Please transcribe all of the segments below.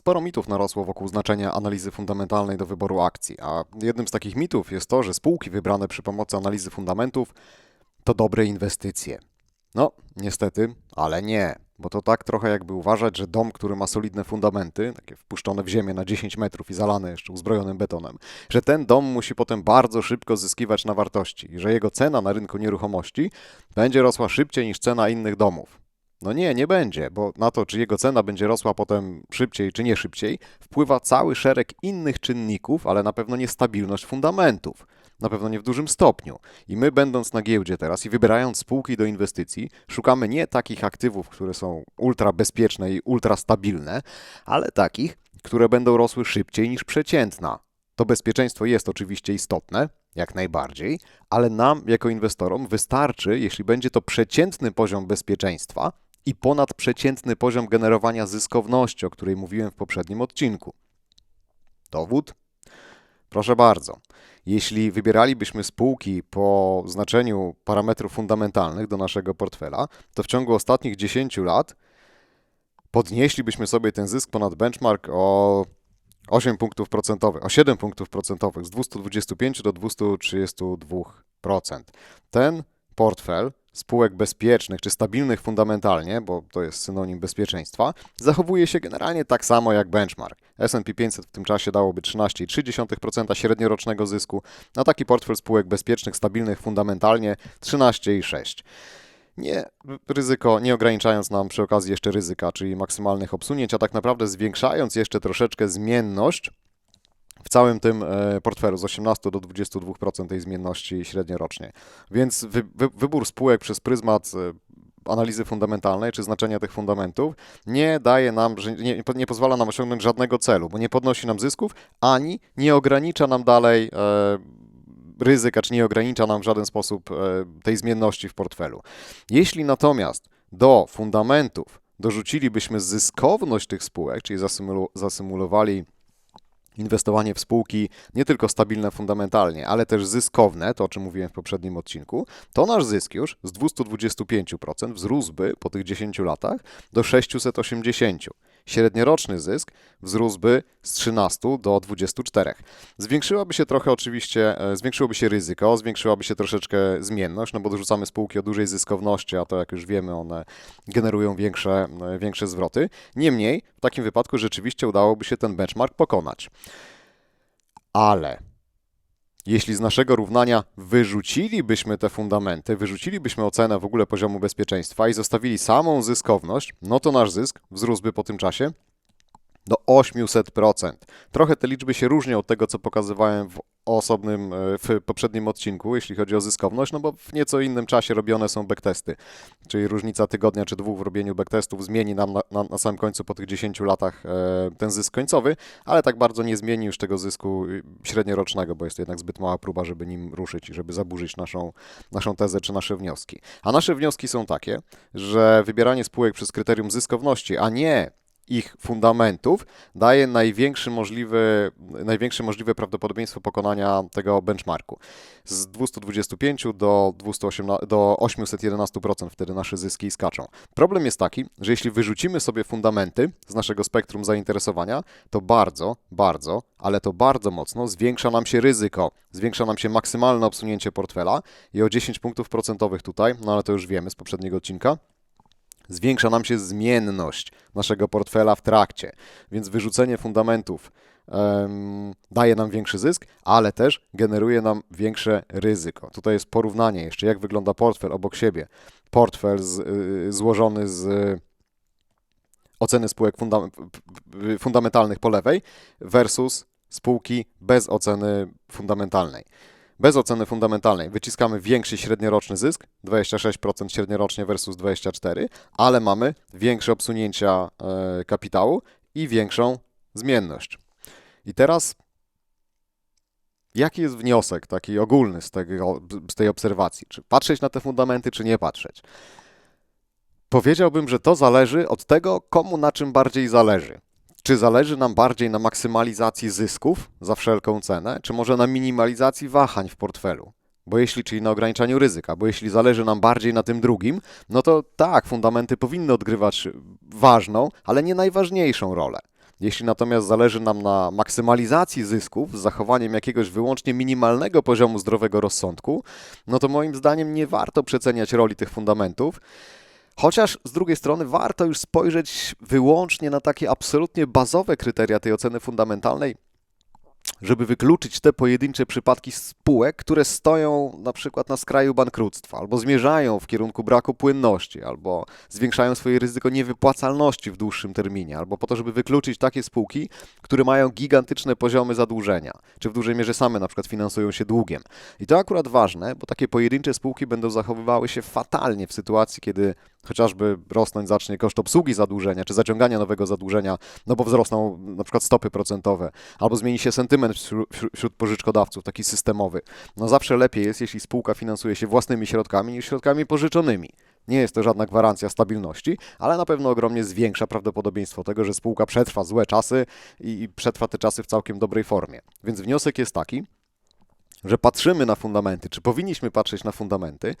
Sporo mitów narosło wokół znaczenia analizy fundamentalnej do wyboru akcji, a jednym z takich mitów jest to, że spółki wybrane przy pomocy analizy fundamentów to dobre inwestycje. No, niestety, ale nie, bo to tak trochę jakby uważać, że dom, który ma solidne fundamenty, takie wpuszczone w ziemię na 10 metrów i zalane jeszcze uzbrojonym betonem, że ten dom musi potem bardzo szybko zyskiwać na wartości i że jego cena na rynku nieruchomości będzie rosła szybciej niż cena innych domów. No nie, nie będzie, bo na to, czy jego cena będzie rosła potem szybciej, czy nie szybciej, wpływa cały szereg innych czynników, ale na pewno nie stabilność fundamentów. Na pewno nie w dużym stopniu. I my, będąc na giełdzie teraz i wybierając spółki do inwestycji, szukamy nie takich aktywów, które są ultra bezpieczne i ultra stabilne, ale takich, które będą rosły szybciej niż przeciętna. To bezpieczeństwo jest oczywiście istotne, jak najbardziej, ale nam, jako inwestorom, wystarczy, jeśli będzie to przeciętny poziom bezpieczeństwa i ponadprzeciętny poziom generowania zyskowności, o której mówiłem w poprzednim odcinku. Dowód? Proszę bardzo. Jeśli wybieralibyśmy spółki po znaczeniu parametrów fundamentalnych do naszego portfela, to w ciągu ostatnich 10 lat podnieślibyśmy sobie ten zysk ponad benchmark o 8 punktów procentowych, o 7 punktów procentowych z 225 do 232%. Ten portfel spółek bezpiecznych czy stabilnych fundamentalnie, bo to jest synonim bezpieczeństwa, zachowuje się generalnie tak samo jak benchmark. S&P 500 w tym czasie dałoby 13,3% średniorocznego zysku, a taki portfel spółek bezpiecznych, stabilnych fundamentalnie 13,6%. Nie ryzyko, nie ograniczając nam przy okazji jeszcze ryzyka, czyli maksymalnych obsunięć, a tak naprawdę zwiększając jeszcze troszeczkę zmienność w całym tym e, portfelu z 18 do 22% tej zmienności średniorocznie. Więc wy, wy, wybór spółek przez pryzmat e, analizy fundamentalnej czy znaczenia tych fundamentów nie daje nam, nie, nie pozwala nam osiągnąć żadnego celu, bo nie podnosi nam zysków, ani nie ogranicza nam dalej e, ryzyka, czy nie ogranicza nam w żaden sposób e, tej zmienności w portfelu. Jeśli natomiast do fundamentów dorzucilibyśmy zyskowność tych spółek, czyli zasymulowali inwestowanie w spółki nie tylko stabilne fundamentalnie, ale też zyskowne, to o czym mówiłem w poprzednim odcinku, to nasz zysk już z 225% wzrósłby po tych 10 latach do 680. Średnioroczny zysk wzrósłby z 13 do 24. Zwiększyłaby się trochę oczywiście, e, zwiększyłoby się ryzyko, zwiększyłaby się troszeczkę zmienność, no bo dorzucamy spółki o dużej zyskowności, a to jak już wiemy, one generują większe, e, większe zwroty. Niemniej, w takim wypadku rzeczywiście udałoby się ten benchmark pokonać. Ale jeśli z naszego równania wyrzucilibyśmy te fundamenty, wyrzucilibyśmy ocenę w ogóle poziomu bezpieczeństwa i zostawili samą zyskowność, no to nasz zysk wzrósłby po tym czasie do 800%. Trochę te liczby się różnią od tego, co pokazywałem w osobnym, e, w poprzednim odcinku, jeśli chodzi o zyskowność, no bo w nieco innym czasie robione są backtesty, czyli różnica tygodnia czy dwóch w robieniu backtestów zmieni nam na, na, na samym końcu po tych 10 latach e, ten zysk końcowy, ale tak bardzo nie zmieni już tego zysku y, średniorocznego, bo jest to jednak zbyt mała próba, żeby nim ruszyć i żeby zaburzyć naszą, naszą tezę czy nasze wnioski. A nasze wnioski są takie, że wybieranie spółek przez kryterium zyskowności, a nie ich fundamentów daje największy możliwy, największe możliwe prawdopodobieństwo pokonania tego benchmarku. Z 225 do, 218, do 811% wtedy nasze zyski skaczą. Problem jest taki, że jeśli wyrzucimy sobie fundamenty z naszego spektrum zainteresowania, to bardzo, bardzo, ale to bardzo mocno zwiększa nam się ryzyko, zwiększa nam się maksymalne obsunięcie portfela i o 10 punktów procentowych tutaj, no ale to już wiemy z poprzedniego odcinka, zwiększa nam się zmienność naszego portfela w trakcie, więc wyrzucenie fundamentów um, daje nam większy zysk, ale też generuje nam większe ryzyko. Tutaj jest porównanie jeszcze, jak wygląda portfel obok siebie. Portfel z, y, złożony z oceny spółek funda fundamentalnych po lewej versus spółki bez oceny fundamentalnej. Bez oceny fundamentalnej wyciskamy większy średnioroczny zysk, 26% średniorocznie versus 24%, ale mamy większe obsunięcia e, kapitału i większą zmienność. I teraz jaki jest wniosek taki ogólny z, tego, z tej obserwacji? Czy patrzeć na te fundamenty, czy nie patrzeć? Powiedziałbym, że to zależy od tego, komu na czym bardziej zależy. Czy zależy nam bardziej na maksymalizacji zysków za wszelką cenę, czy może na minimalizacji wahań w portfelu? Bo jeśli, czyli na ograniczaniu ryzyka, bo jeśli zależy nam bardziej na tym drugim, no to tak, fundamenty powinny odgrywać ważną, ale nie najważniejszą rolę. Jeśli natomiast zależy nam na maksymalizacji zysków z zachowaniem jakiegoś wyłącznie minimalnego poziomu zdrowego rozsądku, no to moim zdaniem nie warto przeceniać roli tych fundamentów. Chociaż z drugiej strony warto już spojrzeć wyłącznie na takie absolutnie bazowe kryteria tej oceny fundamentalnej, żeby wykluczyć te pojedyncze przypadki spółek, które stoją na przykład na skraju bankructwa, albo zmierzają w kierunku braku płynności, albo zwiększają swoje ryzyko niewypłacalności w dłuższym terminie, albo po to, żeby wykluczyć takie spółki, które mają gigantyczne poziomy zadłużenia, czy w dużej mierze same na przykład finansują się długiem. I to akurat ważne, bo takie pojedyncze spółki będą zachowywały się fatalnie w sytuacji, kiedy chociażby rosnąć zacznie koszt obsługi zadłużenia, czy zaciągania nowego zadłużenia, no bo wzrosną na przykład stopy procentowe, albo zmieni się sentyment wśród, pożyczkodawców, taki systemowy. No zawsze lepiej jest, jeśli spółka finansuje się własnymi środkami niż środkami pożyczonymi. Nie jest to żadna gwarancja stabilności, ale na pewno ogromnie zwiększa prawdopodobieństwo tego, że spółka przetrwa złe czasy i przetrwa te czasy w całkiem dobrej formie. Więc wniosek jest taki, że patrzymy na fundamenty, czy powinniśmy patrzeć na fundamenty,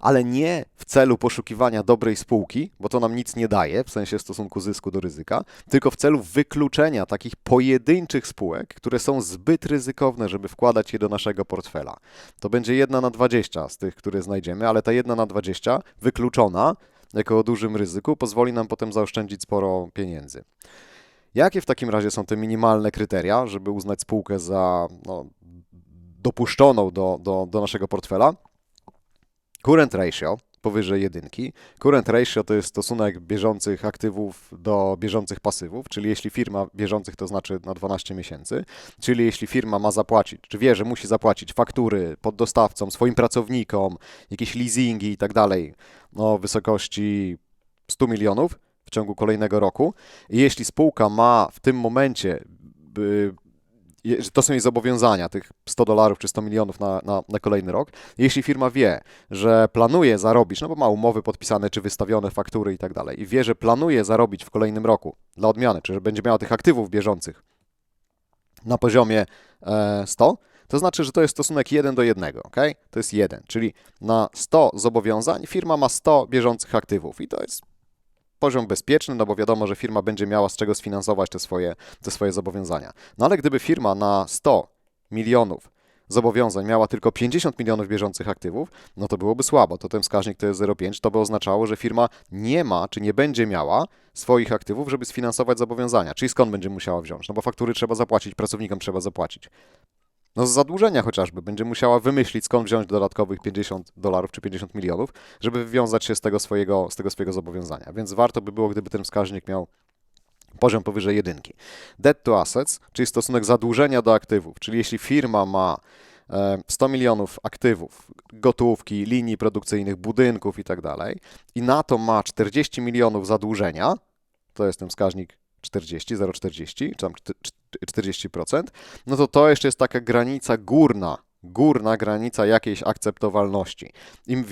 ale nie w celu poszukiwania dobrej spółki, bo to nam nic nie daje w sensie stosunku zysku do ryzyka, tylko w celu wykluczenia takich pojedynczych spółek, które są zbyt ryzykowne, żeby wkładać je do naszego portfela. To będzie jedna na 20 z tych, które znajdziemy, ale ta jedna na 20 wykluczona jako o dużym ryzyku pozwoli nam potem zaoszczędzić sporo pieniędzy. Jakie w takim razie są te minimalne kryteria, żeby uznać spółkę za no, dopuszczoną do, do, do naszego portfela. Current ratio powyżej jedynki. Current ratio to jest stosunek bieżących aktywów do bieżących pasywów, czyli jeśli firma bieżących to znaczy na 12 miesięcy, czyli jeśli firma ma zapłacić, czy wie, że musi zapłacić faktury poddostawcom, swoim pracownikom, jakieś leasingi i tak dalej, no wysokości 100 milionów w ciągu kolejnego roku. I jeśli spółka ma w tym momencie że to są jej zobowiązania, tych 100 dolarów czy 100 milionów na, na, na, kolejny rok. Jeśli firma wie, że planuje zarobić, no bo ma umowy podpisane czy wystawione faktury i tak dalej, i wie, że planuje zarobić w kolejnym roku dla odmiany, czy że będzie miała tych aktywów bieżących na poziomie 100, e, to znaczy, że to jest stosunek 1 do 1, ok? To jest 1, czyli na 100 zobowiązań firma ma 100 bieżących aktywów i to jest poziom bezpieczny, no bo wiadomo, że firma będzie miała z czego sfinansować te swoje, te swoje zobowiązania. No ale gdyby firma na 100 milionów zobowiązań miała tylko 50 milionów bieżących aktywów, no to byłoby słabo. To ten wskaźnik to jest 0,5, to by oznaczało, że firma nie ma, czy nie będzie miała swoich aktywów, żeby sfinansować zobowiązania. Czyli skąd będzie musiała wziąć? No bo faktury trzeba zapłacić, pracownikom trzeba zapłacić. No z zadłużenia chociażby będzie musiała wymyślić, skąd wziąć dodatkowych 50 dolarów czy 50 milionów, żeby wywiązać się z tego, swojego, z tego swojego zobowiązania. Więc warto by było, gdyby ten wskaźnik miał poziom powyżej jedynki. Debt to assets, czyli stosunek zadłużenia do aktywów, czyli jeśli firma ma 100 e, milionów aktywów, gotówki, linii produkcyjnych, budynków i tak dalej, i na to ma 40 milionów zadłużenia, to jest ten wskaźnik 40, 0,40, czy tam 40%, no to to jeszcze jest taka granica górna, górna granica jakiejś akceptowalności. Im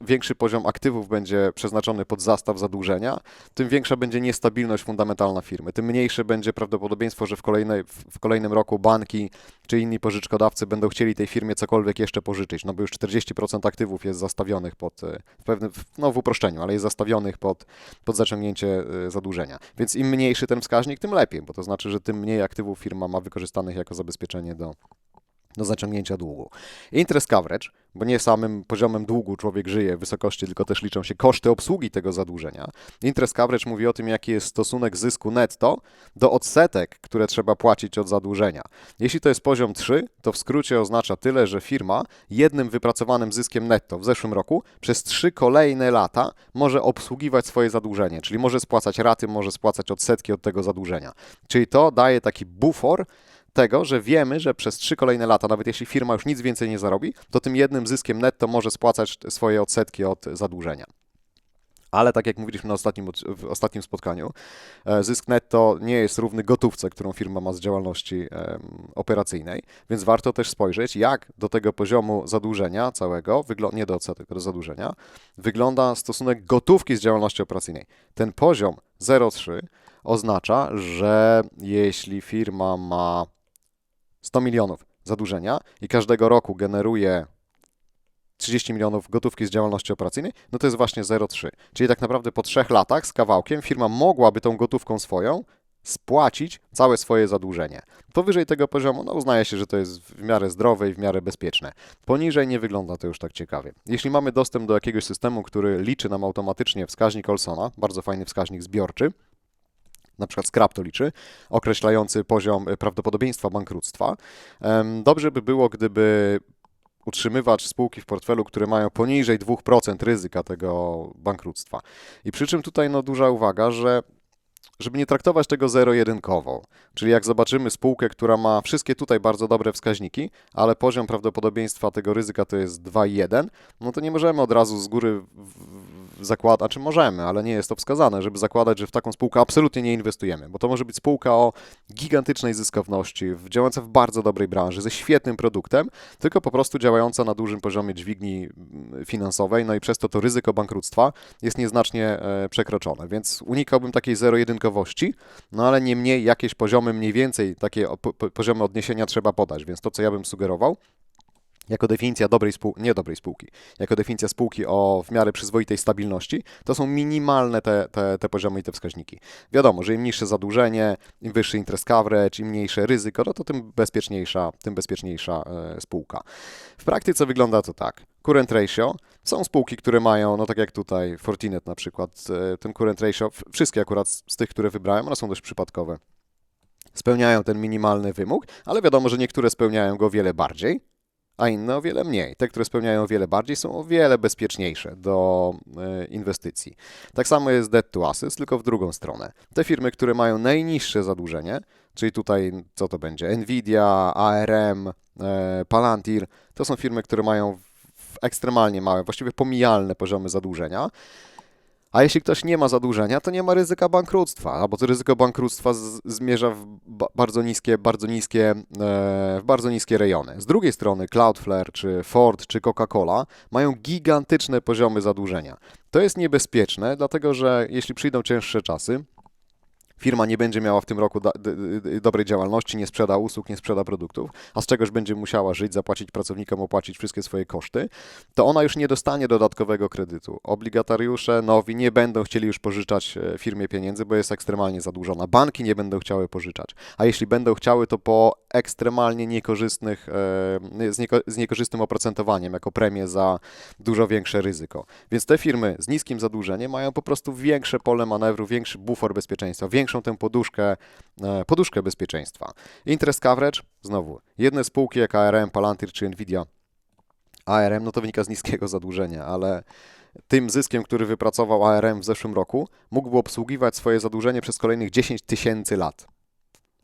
większy, poziom aktywów będzie przeznaczony pod zastaw zadłużenia, tym większa będzie niestabilność fundamentalna firmy, tym mniejsze będzie prawdopodobieństwo, że w, kolejnej, w kolejnym roku banki czy inni pożyczkodawcy będą chcieli tej firmie cokolwiek jeszcze pożyczyć, no bo już 40% aktywów jest zastawionych pod, e, w pewnym, no w uproszczeniu, ale jest zastawionych pod, pod zaciągnięcie e, zadłużenia. Więc im mniejszy ten wskaźnik, tym lepiej, bo to znaczy, że tym mniej aktywów firma ma wykorzystanych jako zabezpieczenie do, do zaciągnięcia długu. Interest coverage, bo nie samym poziomem długu człowiek żyje w wysokości, tylko też liczą się koszty obsługi tego zadłużenia. Interest coverage mówi o tym, jaki jest stosunek zysku netto do odsetek, które trzeba płacić od zadłużenia. Jeśli to jest poziom 3, to w skrócie oznacza tyle, że firma jednym wypracowanym zyskiem netto w zeszłym roku przez 3 kolejne lata może obsługiwać swoje zadłużenie, czyli może spłacać raty, może spłacać odsetki od tego zadłużenia. Czyli to daje taki bufor, tego, że wiemy, że przez trzy kolejne lata, nawet jeśli firma już nic więcej nie zarobi, to tym jednym zyskiem netto może spłacać swoje odsetki od zadłużenia. Ale tak jak mówiliśmy na ostatnim, w ostatnim spotkaniu, e, zysk netto nie jest równy gotówce, którą firma ma z działalności operacyjnej, więc warto też spojrzeć, jak do tego poziomu zadłużenia całego, nie do odsetek, do zadłużenia, wygląda stosunek gotówki z działalności operacyjnej. Ten poziom 0,3 oznacza, że jeśli firma ma 100 milionów zadłużenia i każdego roku generuje 30 milionów gotówki z działalności operacyjnej, no to jest właśnie 0,3. Czyli tak naprawdę po trzech latach z kawałkiem firma mogłaby tą gotówką swoją spłacić całe swoje zadłużenie. Powyżej tego poziomu no, uznaje się, że to jest w miarę zdrowe i w miarę bezpieczne. Poniżej nie wygląda to już tak ciekawie. Jeśli mamy dostęp do jakiegoś systemu, który liczy nam automatycznie wskaźnik Olsona, bardzo fajny wskaźnik zbiorczy, na przykład Scrap to liczy, określający poziom e, prawdopodobieństwa bankructwa. Dobrze by było, gdyby utrzymywać spółki w portfelu, które mają poniżej 2% ryzyka tego bankructwa. I przy czym tutaj no, duża uwaga, że żeby nie traktować tego zero-jedynkowo, czyli jak zobaczymy spółkę, która ma wszystkie tutaj bardzo dobre wskaźniki, ale poziom prawdopodobieństwa tego ryzyka to jest 2,1, no to nie możemy od razu z góry zakładać, czy możemy, ale nie jest to wskazane, żeby zakładać, że w taką spółkę absolutnie nie inwestujemy, bo to może być spółka o gigantycznej zyskowności, działająca w bardzo dobrej branży, ze świetnym produktem, tylko po prostu działająca na dużym poziomie dźwigni mm, finansowej, no i przez to to ryzyko bankructwa jest nieznacznie e, przekroczone, więc unikałbym takiej zero-jedynkowości, no ale niemniej jakieś poziomy mniej więcej, takie poziomy odniesienia trzeba podać, więc to, co ja bym sugerował, jako definicja dobrej spółki, nie dobrej spółki, jako definicja spółki o w miarę przyzwoitej stabilności, to są minimalne te, te, te poziomy i te wskaźniki. Wiadomo, że im niższe zadłużenie, im wyższy interest coverage, im mniejsze ryzyko, no to tym bezpieczniejsza, tym bezpieczniejsza e, spółka. W praktyce wygląda to tak. Current ratio, są spółki, które mają, no tak jak tutaj Fortinet na przykład, e, ten current ratio, wszystkie akurat z tych, które wybrałem, one są dość przypadkowe. Spełniają ten minimalny wymóg, ale wiadomo, że niektóre spełniają go wiele bardziej, a inne o wiele mniej. Te, które spełniają o wiele bardziej, są o wiele bezpieczniejsze do e, inwestycji. Tak samo jest debt to assets, tylko w drugą stronę. Te firmy, które mają najniższe zadłużenie, czyli tutaj co to będzie? Nvidia, ARM, e, Palantir, to są firmy, które mają ekstremalnie małe, właściwie pomijalne poziomy zadłużenia. A jeśli ktoś nie ma zadłużenia, to nie ma ryzyka bankructwa, albo to ryzyko bankructwa z, zmierza w ba, bardzo niskie, bardzo niskie, e, w bardzo niskie rejony. Z drugiej strony Cloudflare, czy Ford, czy Coca-Cola mają gigantyczne poziomy zadłużenia. To jest niebezpieczne, dlatego że jeśli przyjdą cięższe czasy, firma nie będzie miała w tym roku dobrej działalności, nie sprzeda usług, nie sprzeda produktów, a z czegoś będzie musiała żyć, zapłacić pracownikom, opłacić wszystkie swoje koszty, to ona już nie dostanie dodatkowego kredytu. Obligatariusze nowi nie będą chcieli już pożyczać e, firmie pieniędzy, bo jest ekstremalnie zadłużona. Banki nie będą chciały pożyczać, a jeśli będą chciały, to po ekstremalnie niekorzystnych, e, z, nieko, z niekorzystnym oprocentowaniem, jako premię za dużo większe ryzyko. Więc te firmy z niskim zadłużeniem mają po prostu większe pole manewru, większy bufor bezpieczeństwa, większą tę poduszkę, e, poduszkę bezpieczeństwa. Interest coverage, znowu, jedne spółki jak ARM, Palantir czy Nvidia, ARM, no to wynika z niskiego zadłużenia, ale tym zyskiem, który wypracował ARM w zeszłym roku, mógłby obsługiwać swoje zadłużenie przez kolejnych 10 tysięcy lat.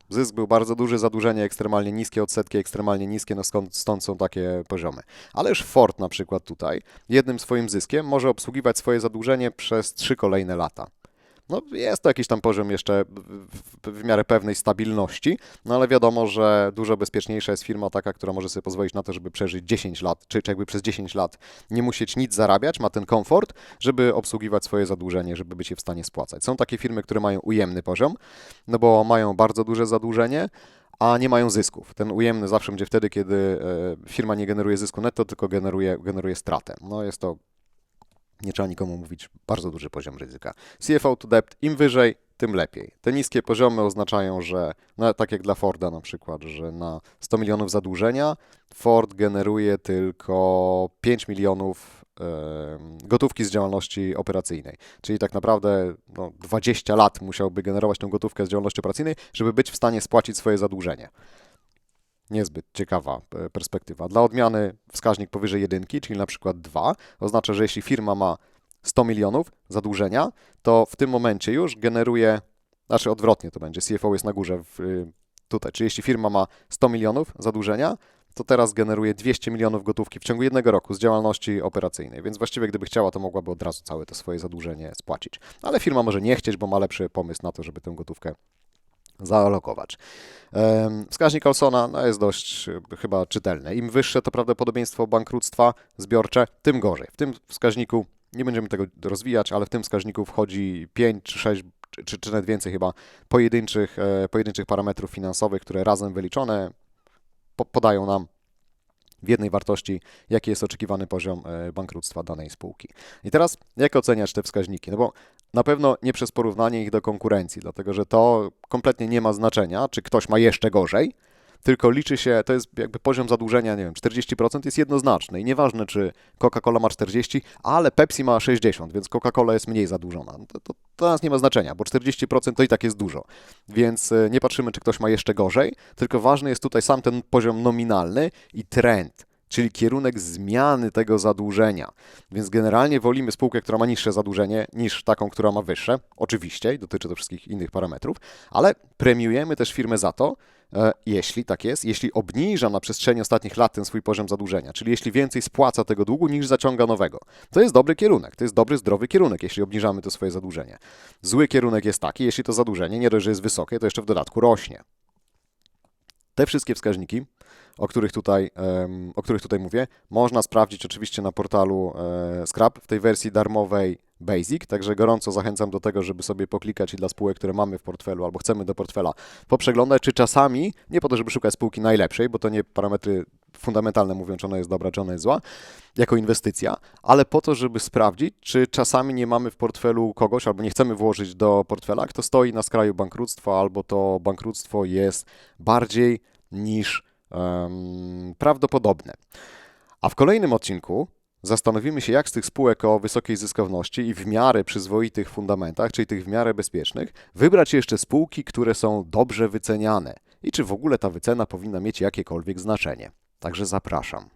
Zysk był bardzo duży, zadłużenie ekstremalnie niskie, odsetki ekstremalnie niskie, no skąd, stąd są takie poziomy. Ale już Ford na przykład tutaj, jednym swoim zyskiem może obsługiwać swoje zadłużenie przez trzy kolejne lata. No jest to jakiś tam poziom jeszcze w, miarę pewnej stabilności, no ale wiadomo, że dużo bezpieczniejsza jest firma taka, która może sobie pozwolić na to, żeby przeżyć 10 lat, czy, czy jakby przez 10 lat nie musieć nic zarabiać, ma ten komfort, żeby obsługiwać swoje zadłużenie, żeby być je w stanie spłacać. Są takie firmy, które mają ujemny poziom, no bo mają bardzo duże zadłużenie, a nie mają zysków. Ten ujemny zawsze będzie wtedy, kiedy e, firma nie generuje zysku netto, tylko generuje, generuje stratę. No jest to nie trzeba nikomu mówić, bardzo duży poziom ryzyka. CFO to debt, im wyżej, tym lepiej. Te niskie poziomy oznaczają, że, no, tak jak dla Forda na przykład, że na 100 milionów zadłużenia Ford generuje tylko 5 milionów gotówki z działalności operacyjnej. Czyli tak naprawdę no, 20 lat musiałby generować tą gotówkę z działalności operacyjnej, żeby być w stanie spłacić swoje zadłużenie niezbyt ciekawa e, perspektywa. Dla odmiany wskaźnik powyżej jedynki, czyli na przykład 2, oznacza, że jeśli firma ma 100 milionów zadłużenia, to w tym momencie już generuje, znaczy odwrotnie to będzie, CFO jest na górze w, y, tutaj, czyli jeśli firma ma 100 milionów zadłużenia, to teraz generuje 200 milionów gotówki w ciągu jednego roku z działalności operacyjnej, więc właściwie gdyby chciała, to mogłaby od razu całe to swoje zadłużenie spłacić. Ale firma może nie chcieć, bo ma lepszy pomysł na to, żeby tę gotówkę zaalokować. Wskaźnik Olsona no, jest dość e, chyba czytelny. Im wyższe to prawdopodobieństwo bankructwa zbiorcze, tym gorzej. W tym wskaźniku, nie będziemy tego rozwijać, ale w tym wskaźniku wchodzi 5 czy 6 czy, czy, czy nawet więcej chyba pojedynczych, e, pojedynczych parametrów finansowych, które razem wyliczone po, podają nam w jednej wartości, jaki jest oczekiwany poziom e, bankructwa danej spółki. I teraz, jak oceniać te wskaźniki? No bo na pewno nie przez porównanie ich do konkurencji, dlatego że to kompletnie nie ma znaczenia, czy ktoś ma jeszcze gorzej, tylko liczy się, to jest jakby poziom zadłużenia, nie wiem, 40% jest jednoznaczny i nieważne, czy Coca-Cola ma 40, ale Pepsi ma 60, więc Coca-Cola jest mniej zadłużona. No To, to, to nas nie ma znaczenia, bo 40% to i tak jest dużo. Więc e, nie patrzymy, czy ktoś ma jeszcze gorzej, tylko ważny jest tutaj sam ten poziom nominalny i trend. Czyli kierunek zmiany tego zadłużenia. Więc generalnie wolimy spółkę, która ma niższe zadłużenie, niż taką, która ma wyższe. Oczywiście, dotyczy to wszystkich innych parametrów, ale premiujemy też firmę za to, e, jeśli tak jest, jeśli obniża na przestrzeni ostatnich lat ten swój poziom zadłużenia, czyli jeśli więcej spłaca tego długu niż zaciąga nowego. To jest dobry kierunek, to jest dobry, zdrowy kierunek, jeśli obniżamy to swoje zadłużenie. Zły kierunek jest taki, jeśli to zadłużenie nie dość, że jest wysokie, to jeszcze w dodatku rośnie. Te wszystkie wskaźniki, o których tutaj, o których tutaj mówię, można sprawdzić oczywiście na portalu e, Scrap w tej wersji darmowej Basic, także gorąco zachęcam do tego, żeby sobie poklikać i dla spółek, które mamy w portfelu albo chcemy do portfela poprzeglądać, czy czasami, nie po to, żeby szukać spółki najlepszej, bo to nie parametry fundamentalne mówią, czy ona jest dobra, czy ona jest zła, jako inwestycja, ale po to, żeby sprawdzić, czy czasami nie mamy w portfelu kogoś, albo nie chcemy włożyć do portfela, kto stoi na skraju bankructwa, albo to bankructwo jest bardziej niż em, prawdopodobne. A w kolejnym odcinku zastanowimy się, jak z tych spółek o wysokiej zyskowności i w miarę przyzwoitych fundamentach, czyli tych w miarę bezpiecznych, wybrać jeszcze spółki, które są dobrze wyceniane i czy w ogóle ta wycena powinna mieć jakiekolwiek znaczenie. Także zapraszam.